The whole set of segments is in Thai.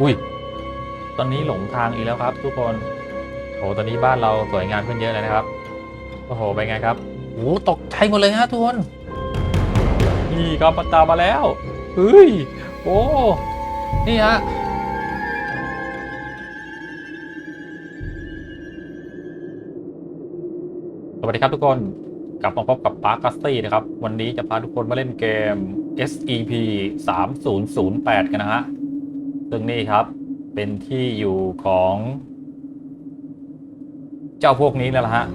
อุ้ย ตอนนี้หลงทางอีกแล้วครับ ทุกคนโอ้ตอนนี้บ้านเราสวยงามขึ้นเยอะเลยนะครับโอ้โหเป็นไงครับโอ้ตกใจหมดเลยฮะทุกคนนี่ครับมันตามมาแล้วเฮ้ยโอ้นี่ฮะสวัสดีครับทุกคนกลับมาพบกับปาร์คัสตี้นะครับ วันนี้จะพาทุกคนมาเล่นเกม SEP 3008 กันนะฮะ ซึ่งนี่ครับเป็นที่อยู่ของเจ้าพวกนี้แล้วล่ะฮะ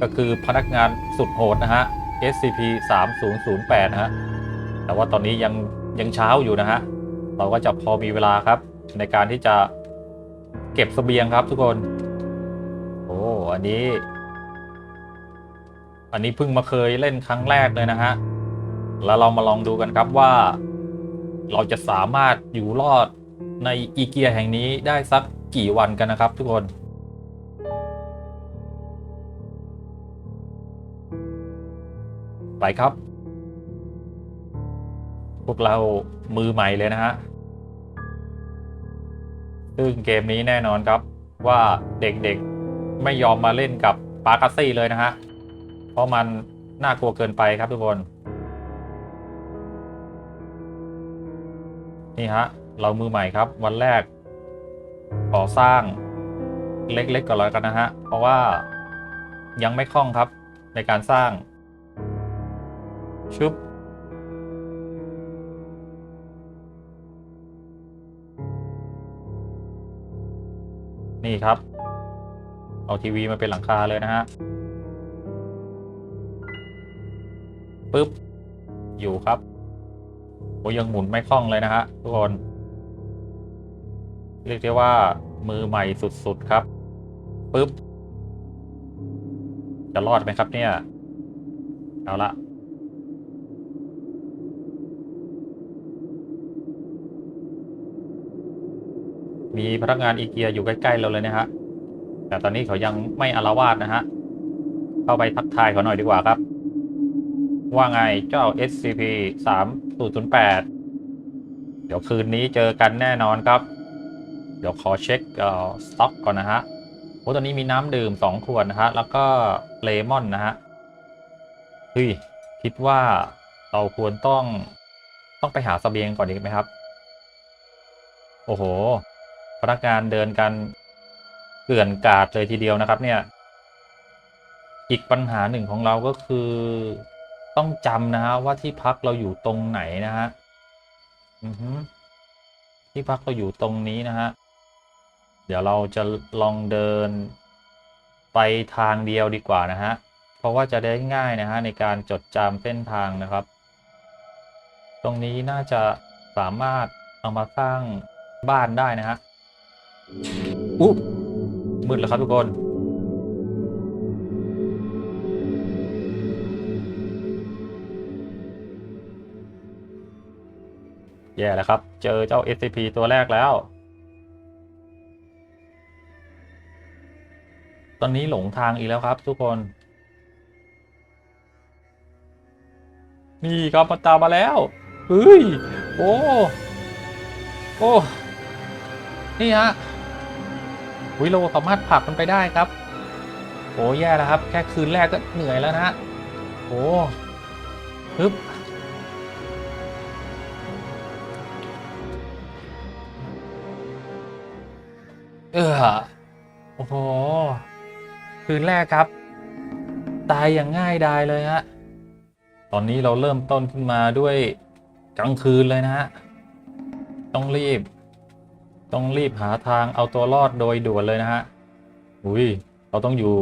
ก็คือพนักงานสุดโหดนะฮะ SCP 3008นะฮะ แต่ว่าตอนนี้ยังยังเช้าอยู่นะฮะ เราก็จะพอมีเวลาครับ ในการที่จะเก็บเสบียงครับทุกคน โอ้ อันนี้ อันนี้เพิ่งมาเคยเล่นครั้งแรกเลยนะฮะ แล้วเรามาลองดูกันครับว่า เราจะสามารถอยู่รอด ในอีเกียแห่งนี้ได้สักกี่วันกันนะครับทุกคนไปครับ พวกเรามือใหม่เลยนะฮะ ซึ่งเกมนี้แน่นอนครับว่าเด็กๆไม่ยอมมาเล่นกับปาร์กัสซี่เลยนะฮะ เพราะมันน่ากลัวเกินไปครับทุกคน นี่ฮะ เรามือใหม่ครับ วันแรก ขอสร้างเล็กๆก่อนแล้วกันนะฮะ เพราะว่ายังไม่คล่องครับในการสร้าง ชุบนี่ครับ เอาทีวีมาเป็นหลังคาเลยนะฮะปึ๊บ อยู่ครับโอ้ยังหมุนไม่คล่องเลยนะฮะทุกคน เรียกได้ว่ามือใหม่สุดๆครับปึ๊บ จะรอดไหมครับเนี่ย เอาละมีพนักงานอีเกียอยู่ใกล้ๆเราเลยนะฮะ แต่ตอนนี้เขายังไม่อารวาสนะฮะ เข้าไปทักทายเขาหน่อยดีกว่าครับ ว่าไงเจ้า SCP 3008 เดี๋ยวคืนนี้เจอกันแน่นอนครับ เดี๋ยวขอเช็คเอ่อสต็อกก่อนนะฮะโอ้ตอนนี้มีน้ำดื่ม 2 ขวดนะฮะ แล้วก็เลมอนนะฮะเฮ้ยคิดว่าเราควรต้องต้องไปหาเสบียงก่อนดีไหมครับ โอ้โห พนักงานเดินกันเกลื่อนกาดเลยทีเดียวนะครับเนี่ย อีกปัญหาหนึ่งของเราก็คือต้องจำนะฮะว่าที่พักเราอยู่ตรงไหนนะฮะ อือฮึที่พักเราอยู่ตรงนี้นะฮะ เดี๋ยวเราจะลองเดินไปทางเดียวดีกว่านะฮะ เพราะว่าจะได้ง่ายนะฮะในการจดจำเส้นทางนะครับ ตรงนี้น่าจะสามารถเอามาสร้างบ้านได้นะฮะอุ๊บมืดแล้วครับทุกคนแย่แล้วครับ เจอเจ้า SCP ตัวแรกแล้ว ตอนนี้หลงทางอีกแล้วครับ ทุกคน นี่ครับมันตามมาแล้วเฮ้ยโอ้โอ้นี่ฮะวิโลสามารถผลักมันไปได้ครับโอ้แย่แล้วครับ แค่คืนแรกก็เหนื่อยแล้วนะฮะโอ้ฮึบเออโอ้โห คืนแรกครับ ตายอย่างง่ายดายเลยฮะ ตอนนี้เราเริ่มต้นขึ้นมาด้วยกลางคืนเลยนะฮะ ต้องรีบ ต้องรีบหาทางเอาตัวรอดโดยด่วนเลยนะฮะ อุ้ย เราต้องอยู่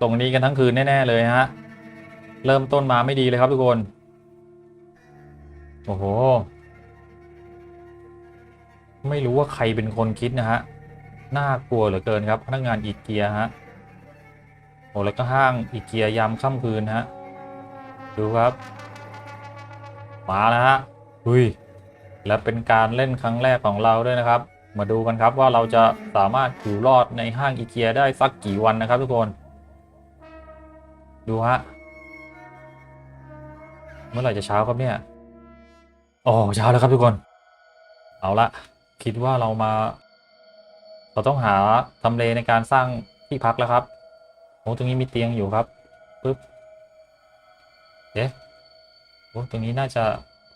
ตรงนี้กันทั้งคืนแน่ ๆ เลยฮะ เริ่มต้นมาไม่ดีเลยครับทุกคน โอ้โห ไม่รู้ว่าใครเป็นคนคิดนะฮะ น่ากลัวเหลือเกินครับพนักงานอีเกียฮะ โอ้แล้วก็ห้างอีเกียยามค่ำคืนฮะ ดูครับ มาแล้วฮะอุ้ยและเป็นการเล่นครั้งแรกของเราด้วยนะครับ มาดูกันครับว่าเราจะสามารถอยู่รอดในห้างอีเกียได้สักกี่วันนะครับทุกคน ดูฮะ เมื่อไหร่จะเช้าครับเนี่ยโอ้เช้าแล้วครับทุกคน เอาละคิดว่าเรามา เราต้องหาทำเลในการสร้างที่พักแล้วครับ โอ้ตรงนี้มีเตียงอยู่ครับปึ๊บเอ๊ะโอ้ตรงนี้น่าจะ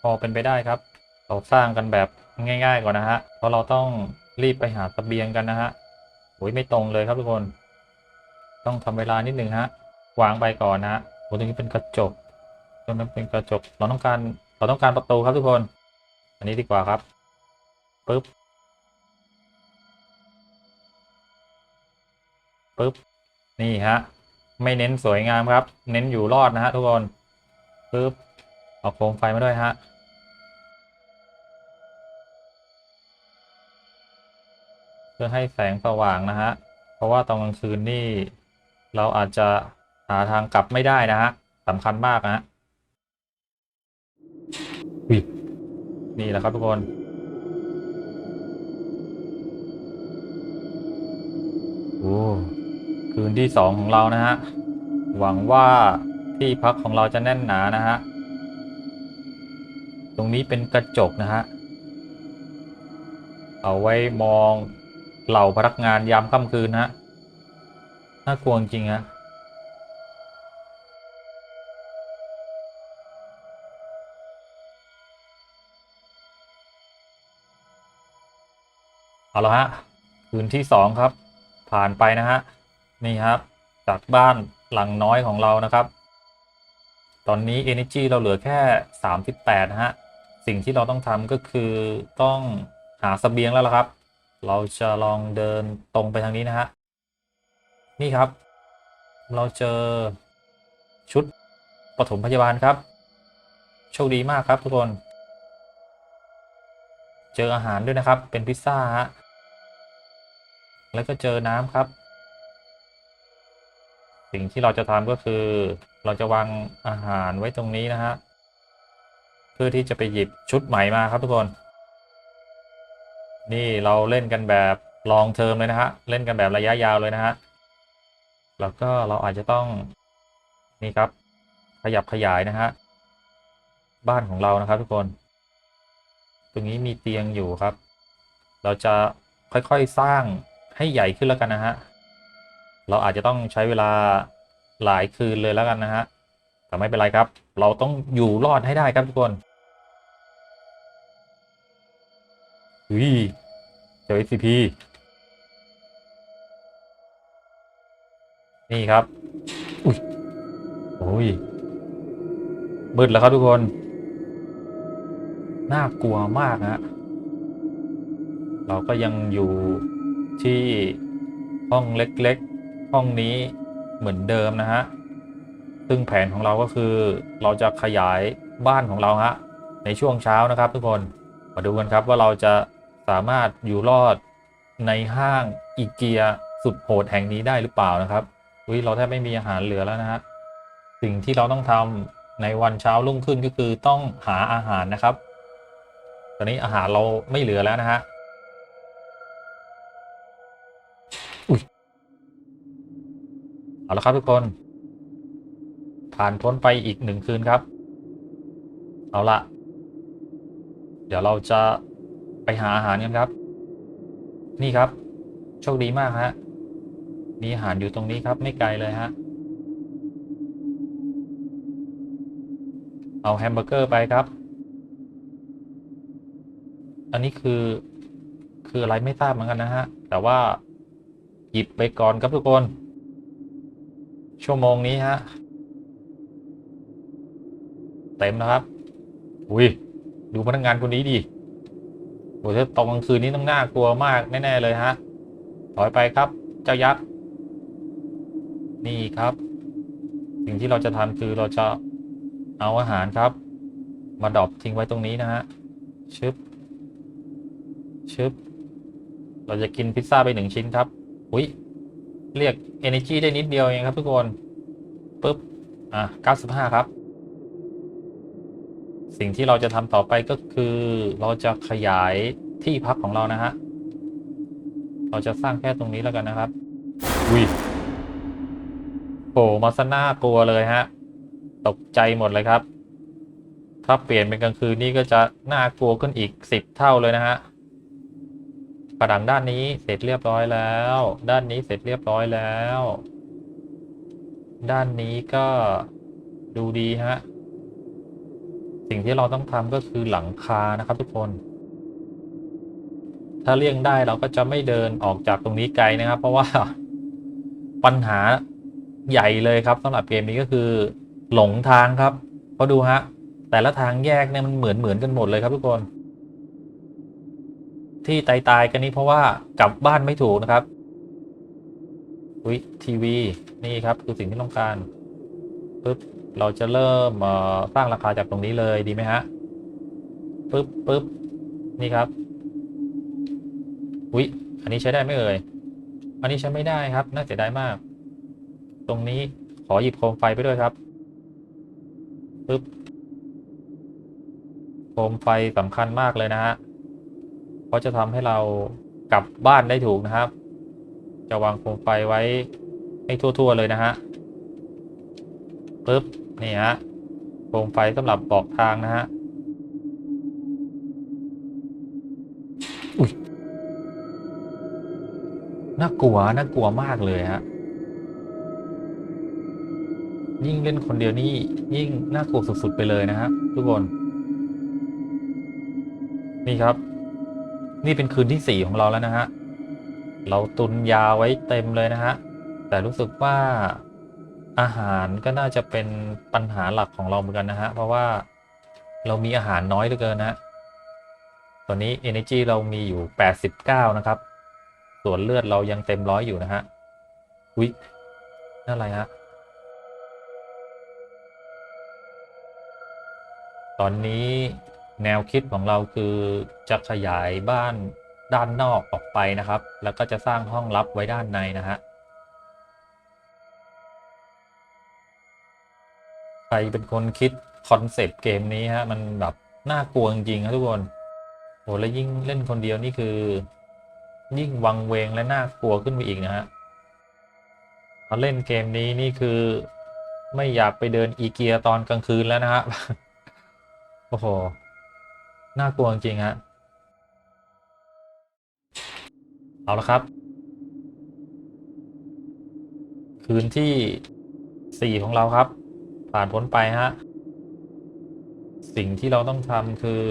พอเป็นไปได้ครับ เราสร้างกันแบบง่าย ๆ ก่อนนะฮะเพราะเราต้องรีบไปหาเบียงกันนะฮะโอ้ยไม่ตรงเลยครับทุกคน ต้องทำเวลานิดหนึ่งฮะวางไปก่อนนะฮะโอ้ตรงนี้เป็นกระจกตรงนั้นเป็นกระจกเราต้องการเราต้องการประตูครับทุกคน อันนี้ดีกว่าครับปึ๊บปึ๊บ นี่ฮะ ไม่เน้นสวยงามครับ เน้นอยู่รอดนะฮะทุกคนปึ๊บเอาโคมไฟมาด้วยฮะเพื่อให้แสงสว่างนะฮะ เพราะว่าตอนกลางคืนนี่ เราอาจจะหาทางกลับไม่ได้นะฮะสำคัญมากนะฮะนี่แหละครับทุกคนโอ้ คืนที่สองของเรานะฮะ หวังว่าที่พักของเราจะแน่นหนานะฮะ ตรงนี้เป็นกระจกนะฮะ เอาไว้มองเหล่าพนักงานยามค่ำคืนนะฮะ น่ากลัวจริงฮะเอาละฮะ คืนที่สองครับ ผ่านไปนะฮะ นี่ครับ จากบ้านหลังน้อยของเรานะครับ ตอนนี้ Energy เราเหลือแค่ 38นะฮะ สิ่งที่เราต้องทำก็คือต้องหาสเสบียงแล้วล่ะครับ เราจะลองเดินตรงไปทางนี้นะฮะ นี่ครับ เราเจอชุดปฐมพยาบาลครับ โชคดีมากครับทุกคน เจออาหารด้วยนะครับ เป็นพิซซ่าฮะ แล้วก็เจอน้ำครับ สิ่งที่เราจะทำก็คือ เราจะวางอาหารไว้ตรงนี้นะฮะ เพื่อที่จะไปหยิบชุดใหม่มาครับทุกคน นี่เราเล่นกันแบบลองเทอมเลยนะฮะ เล่นกันแบบระยะยาวเลยนะฮะ แล้วก็เราอาจจะต้องนี่ครับ ขยับขยายนะฮะ บ้านของเรานะครับทุกคน ตรงนี้มีเตียงอยู่ครับ เราจะค่อยๆสร้างให้ใหญ่ขึ้นแล้วกันนะฮะ เราอาจจะต้องใช้เวลาหลายคืนเลยแล้วกันนะฮะแต่ไม่เป็นไรครับ เราต้องอยู่รอดให้ได้ครับทุกคนอุ้ยเจอ SCP นี่ครับ อุ้ยโอ้ยมืดแล้วครับทุกคน น่ากลัวมากฮะ เราก็ยังอยู่ที่ห้องเล็ก ๆ ห้องนี้เหมือนเดิมนะฮะ ซึ่งแผนของเราก็คือเราจะขยายบ้านของเราฮะ ในช่วงเช้านะครับทุกคนมาดูกันครับว่าเราจะสามารถอยู่รอดในห้างอีเกียสุดโหดแห่งนี้ได้หรือเปล่านะครับอุ้ยเราแทบไม่มีอาหารเหลือแล้วนะฮะสิ่งที่เราต้องทำในวันเช้ารุ่งขึ้นก็คือต้องหาอาหารนะครับ ตอนนี้อาหารเราไม่เหลือแล้วนะฮะ เอาละครับทุกคน ผ่านพ้นไปอีกหนึ่งคืนครับ เอาละเดี๋ยวเราจะไปหาอาหารกันครับ นี่ครับ โชคดีมากฮะ มีอาหารอยู่ตรงนี้ครับ ไม่ไกลเลยฮะ เอาแฮมเบอร์เกอร์ไปครับ อันนี้คือคืออะไรไม่ทราบเหมือนกันนะฮะ แต่ว่าหยิบไปก่อนครับทุกคน ชั่วโมงนี้ฮะ เต็มนะครับ อุ้ย ดูพนักงานคนนี้ดิโอ้ถ้าตอนกลางคืนนี้ต้องน่ากลัวมากแน่ๆเลยฮะ ถอยไปครับ เจ้ายักษ์ นี่ครับ สิ่งที่เราจะทำคือเราจะเอาอาหารครับ มาดรอปทิ้งไว้ตรงนี้นะฮะ ชึบ ชึบ เราจะกินพิซซ่าไปหนึ่งชิ้นครับ อุ้ย เรียก energy ได้นิดเดียวเองครับทุกคนปึ๊บ อะ 95 ครับ สิ่งที่เราจะทำต่อไปก็คือเราจะขยายที่พักของเรานะฮะ เราจะสร้างแค่ตรงนี้แล้วกันนะครับ อุ้ยโผล่มาซะน่ากลัวเลยฮะ ตกใจหมดเลยครับ ถ้าเปลี่ยนเป็นกลางคืนนี่ก็จะน่ากลัวขึ้นอีกสิบเท่าเลยนะฮะ กระดังด้านนี้เสร็จเรียบร้อยแล้ว ด้านนี้เสร็จเรียบร้อยแล้ว ด้านนี้ก็ดูดีฮะ สิ่งที่เราต้องทำก็คือหลังคานะครับทุกคน ถ้าเลี่ยงได้เราก็จะไม่เดินออกจากตรงนี้ไกลนะครับ เพราะว่าปัญหาใหญ่เลยครับสำหรับเกมนี้ก็คือ หลงทางครับเพราะดูฮะ แต่ละทางแยกเนี่ยมันเหมือนเหมือนกันหมดเลยครับทุกคน ที่ตายตายๆกันนี้เพราะว่ากลับบ้านไม่ถูกนะครับวิทีวีนี่ครับคือสิ่งที่ต้องการปึ๊บเราจะเริ่มสร้างราคาจากตรงนี้เลยดีไหมฮะปึ๊บปึ๊บนี่ครับวิอันนี้ใช้ได้ไหมเอ่ยอันนี้ใช้ไม่ได้ครับ น่าเสียดายมาก ตรงนี้ขอหยิบโคมไฟไปด้วยครับปึ๊บโคมไฟสำคัญมากเลยนะฮะ เพราะจะทำให้เรากลับบ้านได้ถูกนะครับ จะวางโคมไฟไว้ให้ทั่ว ๆ เลยนะฮะปึ๊บนี่ฮะโคมไฟสำหรับบอกทางนะฮะอุ้ยน่ากลัวน่ากลัวมากเลยฮะยิ่งเล่นคนเดียวนี่ยิ่งน่ากลัวสุด ๆ ไปเลยนะฮะทุกคน นี่ครับ นี่เป็นคืนที่สี่ของเราแล้วนะฮะ เราตุนยาไว้เต็มเลยนะฮะ แต่รู้สึกว่าอาหารก็น่าจะเป็นปัญหาหลักของเราเหมือนกันนะฮะ เพราะว่าเรามีอาหารน้อยเหลือเกินนะฮะตอนนี้ energy เรามีอยู่ 89 นะครับ ส่วนเลือดเรายังเต็มร้อยอยู่นะฮะวินั่นอะไรฮะ ตอนนี้ แนวคิดของเราคือจะขยายบ้านด้านนอกออกไปนะครับ แล้วก็จะสร้างห้องลับไว้ด้านในนะฮะใครเป็นคนคิดคอนเซปต์เกมนี้ฮะมันแบบน่ากลัวจริงๆครับทุกคนโหแล้วยิ่งเล่นคนเดียวนี่คือ ยิ่งวังเวงและน่ากลัวขึ้นไปอีกนะฮะพอเล่นเกมนี้นี่คือไม่อยากไปเดินอีเกียตอนกลางคืนแล้วนะฮะโอ้โห น่ากลัวจริงๆฮะเอาละครับ คืนที่สี่ของเราครับ ผ่านพ้นไปฮะ สิ่งที่เราต้องทำคือ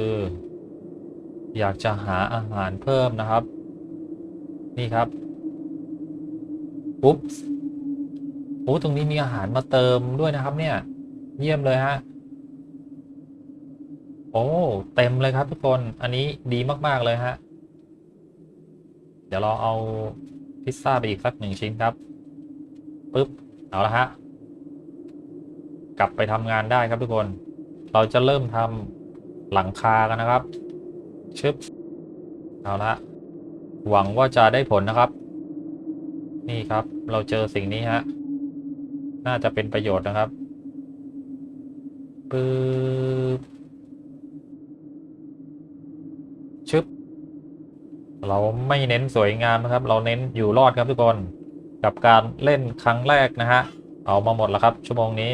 อยากจะหาอาหารเพิ่มนะครับ นี่ครับปุ๊บโอ้ตรงนี้มีอาหารมาเติมด้วยนะครับเนี่ย เยี่ยมเลยฮะ โอ้เต็มเลยครับทุกคนอันนี้ดีมาก ๆ เลยฮะ เดี๋ยวเราเอาพิซซ่าไปอีกสักหนึ่งชิ้นครับปึ๊บเอาละฮะ กลับไปทำงานได้ครับทุกคน เราจะเริ่มทำหลังคากันนะครับชึบเอาละหวังว่าจะได้ผลนะครับ นี่ครับเราเจอสิ่งนี้ฮะ น่าจะเป็นประโยชน์นะครับปึ๊บ เราไม่เน้นสวยงามนะครับ เราเน้นอยู่รอดครับทุกคนกับการเล่นครั้งแรกนะฮะ เอามาหมดแล้วครับ ชั่วโมงนี้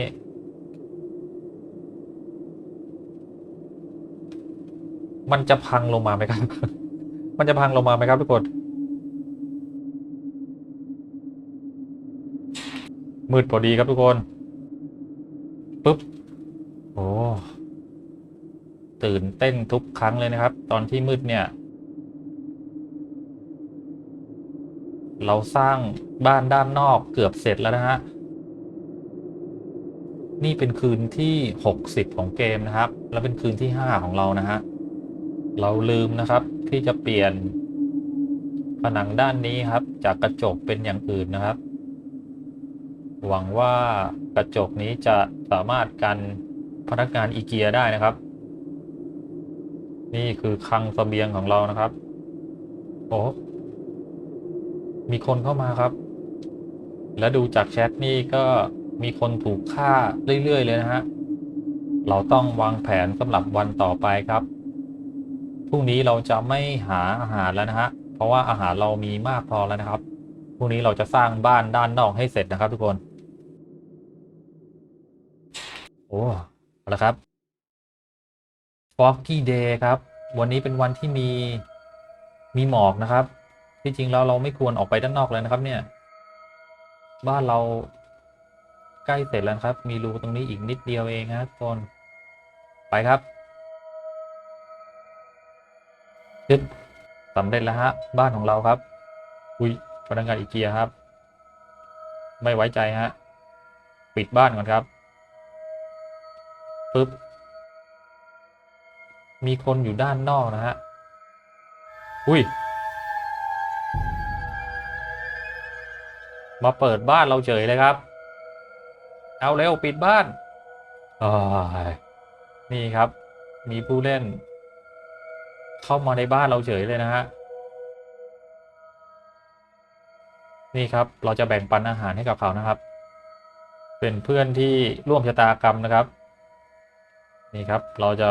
มันจะพังลงมาไหมครับ มันจะพังลงมาไหมครับทุกคนมืดพอดีครับทุกคนปึ๊บโอ้ตื่นเต้นทุกครั้งเลยนะครับ ตอนที่มืดเนี่ย เราสร้างบ้านด้านนอกเกือบเสร็จแล้วนะฮะ นี่เป็นคืนที่ 60 ของเกมนะครับ และเป็นคืนที่ 5 ของเรานะฮะ เราลืมนะครับที่จะเปลี่ยนผนังด้านนี้ครับ จากกระจกเป็นอย่างอื่นนะครับ หวังว่ากระจกนี้จะสามารถกันพนักงานอีเกียได้นะครับ นี่คือคลังสเสบียงของเรานะครับ โอ้ มีคนเข้ามาครับ แล้วดูจากแชทนี่ก็มีคนถูกฆ่าเรื่อย ๆ เลยนะฮะ เราต้องวางแผนสำหรับวันต่อไปครับ พรุ่งนี้เราจะไม่หาอาหารแล้วนะฮะ เพราะว่าอาหารเรามีมากพอแล้วนะครับ พรุ่งนี้เราจะสร้างบ้านด้านนอกให้เสร็จนะครับทุกคน โอ้เอาละครับ Foggy Day ครับ วันนี้เป็นวันที่มีมีหมอกนะครับ ที่จริงแล้วเราไม่ควรออกไปด้านนอกเลยนะครับ เนี่ย บ้านเราใกล้เสร็จแล้วครับ มีรูตรงนี้อีกนิดเดียวเองนะทุกคนไปครับยึดสำเร็จแล้วฮะ บ้านของเราครับ อุ้ยพนักงานอีเกียครับ ไม่ไว้ใจฮะ ปิดบ้านก่อนครับปึ๊บมีคนอยู่ด้านนอกนะฮะ อุ้ย มาเปิดบ้านเราเฉยเลยครับ เอาเร็วปิดบ้านนี่ครับ มีผู้เล่น เข้ามาในบ้านเราเฉยเลยนะฮะนี่ครับเราจะแบ่งปันอาหารให้กับเขานะครับ เป็นเพื่อนที่ร่วมชะตากรรมนะครับ นี่ครับเราจะ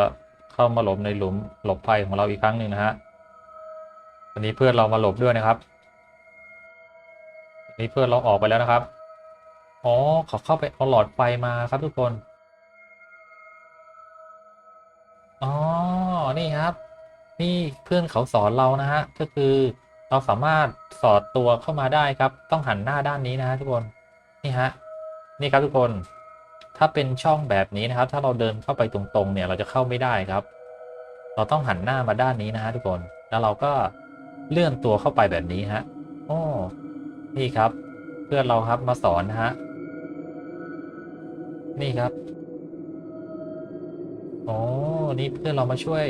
เข้ามาหลบในหลุมหลบภัยของเราอีกครั้งหนึ่งนะฮะวันนี้เพื่อนเรามาหลบด้วยนะครับ นี้เพื่อนเราออกไปแล้วนะครับ อ๋อเขาเข้าไปเอาหลอดไฟมาครับทุกคน อ๋อ นี่ครับ นี่เพื่อนเขาสอนเรานะฮะ ก็คือเราสามารถสอดตัวเข้ามาได้ครับ ต้องหันหน้าด้านนี้นะฮะทุกคน นี่ฮะ นี่ครับทุกคน ถ้าเป็นช่องแบบนี้นะครับ ถ้าเราเดินเข้าไปตรงๆ เนี่ย เราจะเข้าไม่ได้ครับ เราต้องหันหน้ามาด้านนี้นะฮะทุกคน แล้วเราก็เลื่อนตัวเข้าไปแบบนี้ฮะ โอ้ นี่ครับ เพื่อนเราครับมาสอนนะฮะ นี่ครับโอ้นี่เพื่อนเรามาช่วย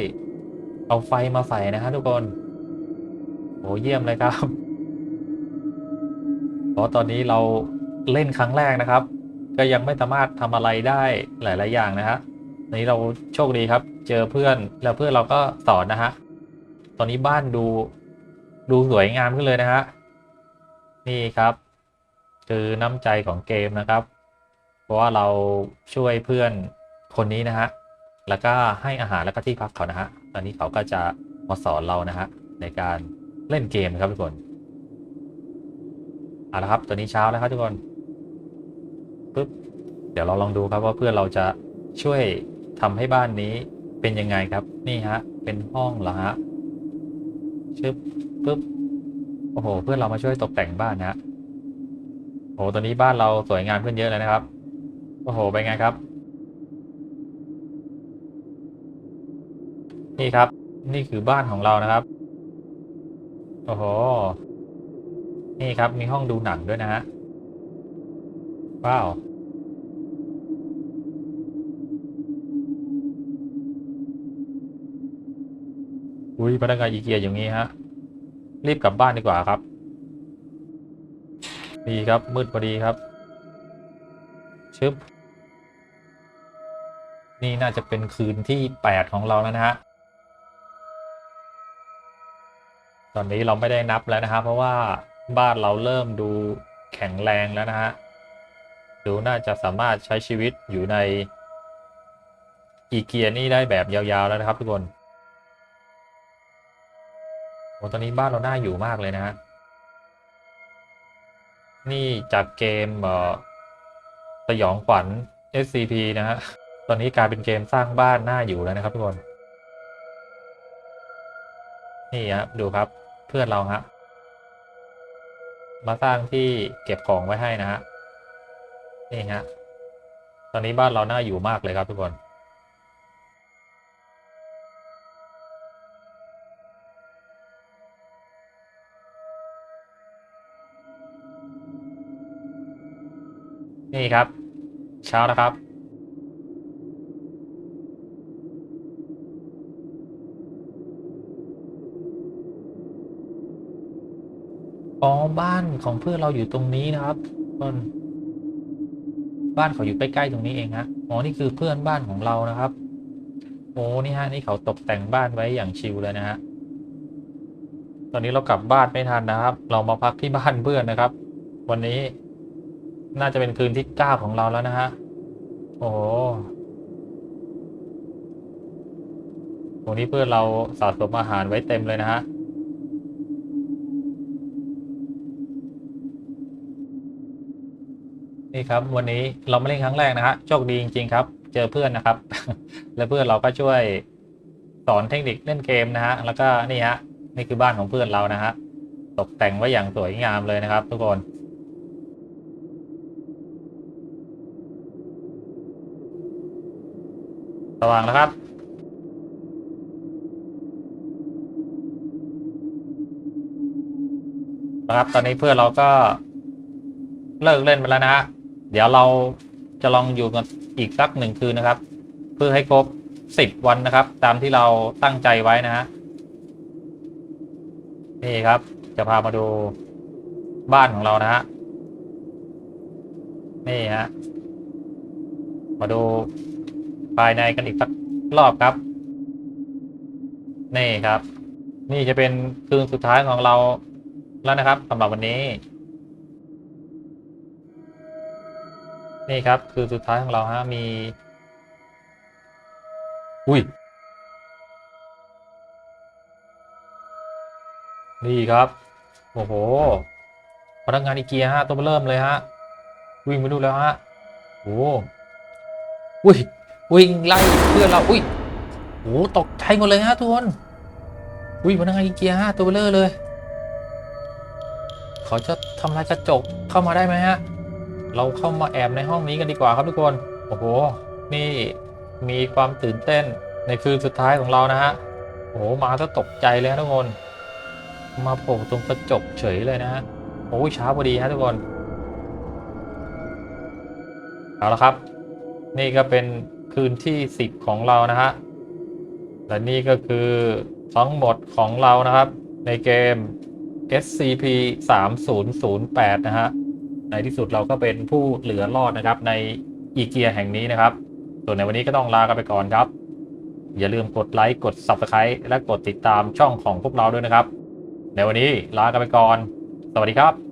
เอาไฟมาใส่นะฮะทุกคนโอ้เยี่ยมเลยครับเพราะตอนนี้เราเล่นครั้งแรกนะครับ ก็ยังไม่สามารถทำอะไรได้หลาย ๆ อย่างนะฮะตอนนี้เราโชคดีครับ เจอเพื่อนแล้วเพื่อนเราก็สอนนะฮะ ตอนนี้บ้านดูดูสวยงามขึ้นเลยนะฮะ นี่ครับ คือน้ำใจของเกมนะครับ เพราะว่าเราช่วยเพื่อนคนนี้นะฮะ แล้วก็ให้อาหารแล้วก็ที่พักเขานะฮะ ตอนนี้เขาก็จะมาสอนเรานะฮะในการเล่นเกมนะครับทุกคน เอาละครับ ตอนนี้เช้าแล้วครับทุกคนปุ๊บ เดี๋ยวเราลองดูครับว่าเพื่อนเราจะช่วยทำให้บ้านนี้เป็นยังไงครับ นี่ฮะ เป็นห้องเหรอฮะ ชึบปุ๊บ โอ้โห เพื่อนเรามาช่วยตกแต่งบ้านนะฮะโอ้โหตอนนี้บ้านเราสวยงามขึ้นเยอะเลยนะครับ โอ้โหเป็นไงครับ นี่ครับ นี่คือบ้านของเรานะครับ โอ้โห นี่ครับ มีห้องดูหนังด้วยนะฮะ ว้าวอุ้ยพนักงานอีเกียอย่างนี้ฮะ รีบกลับบ้านดีกว่าครับ ดีครับ มืดพอดีครับ ชึบ นี่น่าจะเป็นคืนที่แปดของเราแล้วนะฮะ ตอนนี้เราไม่ได้นับแล้วนะครับเพราะว่าบ้านเราเริ่มดูแข็งแรงแล้วนะฮะ ดูน่าจะสามารถใช้ชีวิตอยู่ในอีเกียนี่ได้แบบยาวๆแล้วนะครับทุกคน โอ้ตอนนี้บ้านเราน่าอยู่มากเลยนะฮะ นี่จากเกมเอ่อสยองขวัญ SCP นะฮะ ตอนนี้กลายเป็นเกมสร้างบ้านน่าอยู่แล้วนะครับทุกคน นี่ฮะดูครับเพื่อนเราฮะ มาสร้างที่เก็บของไว้ให้นะฮะ นี่ฮะ ตอนนี้บ้านเราน่าอยู่มากเลยครับทุกคน นี่ครับ เช้าแล้วครับ อ๋อ บ้านของเพื่อนเราอยู่ตรงนี้นะครับต้นบ้านเขาอยู่ใกล้ๆตรงนี้เองฮะอ๋อ นี่คือเพื่อนบ้านของเรานะครับ โอ้นี่ฮะ นี่เขาตกแต่งบ้านไว้อย่างชิลเลยนะฮะ ตอนนี้เรากลับบ้านไม่ทันนะครับ เรามาพักที่บ้านเพื่อนนะครับ วันนี้ น่าจะเป็นคืนที่เก้าของเราแล้วนะฮะ โอ้โหวันนี้เพื่อนเราสะสมอาหารไว้เต็มเลยนะฮะนี่ครับวันนี้เรามาเล่นครั้งแรกนะฮะโชคดีจริง ๆ ครับ เจอเพื่อนนะครับ และเพื่อนเราก็ช่วยสอนเทคนิคเล่นเกมนะฮะแล้วก็นี่ฮะนี่คือบ้านของเพื่อนเรานะฮะตกแต่งไว้อย่างสวยงามเลยนะครับ ทุกคน สว่างแล้วครับ นะครับ ตอนนี้เพื่อนเราก็เลิกเล่นไปแล้วนะฮะ เดี๋ยวเราจะลองอยู่กันอีกสักหนึ่งคืนนะครับ เพื่อให้ครบสิบวันนะครับ ตามที่เราตั้งใจไว้นะฮะ นี่ครับ จะพามาดูบ้านของเรานะฮะ นี่ฮะ มาดู ภายในกันอีกสักรอบครับ นี่ครับ นี่จะเป็นคืนสุดท้ายของเราแล้วนะครับสำหรับวันนี้ นี่ครับ คือสุดท้ายของเราฮะมี อุ้ยนี่ครับโอ้โหพนักงานอีเกียฮะตัวเริ่มเลยฮะวิ่งไปดูแล้วฮะโอ้โหอุ้ย วิ่งไล่เพื่อนเรา อุ้ยโอ้โหตกใจหมดเลยฮะทุกคน อุ้ยพนักงานเกียร์ฮะตัวเบลอเลย เขาจะทำลายกระจกเข้ามาได้ไหมฮะ เราเข้ามาแอบในห้องนี้กันดีกว่าครับทุกคน โอ้โห นี่มีความตื่นเต้นในคืนสุดท้ายของเรานะฮะ โอ้โห มาซะตกใจเลยทุกคน มาโผล่ตรงกระจกเฉยเลยนะฮะ โอ้ยช้าพอดีฮะทุกคน เอาละครับ นี่ก็เป็น คืนที่ 10 ของเรานะฮะ และนี่ก็คือทั้งหมดของเรานะครับ ในเกม SCP 3008นะฮะ ในที่สุดเราก็เป็นผู้เหลือรอดนะครับในอีเกียแห่งนี้นะครับ ส่วนในวันนี้ก็ต้องลากันไปก่อนครับ อย่าลืมกดไลค์กด Subscribe และกดติดตามช่องของพวกเราด้วยนะครับ ในวันนี้ลากันไปก่อน สวัสดีครับ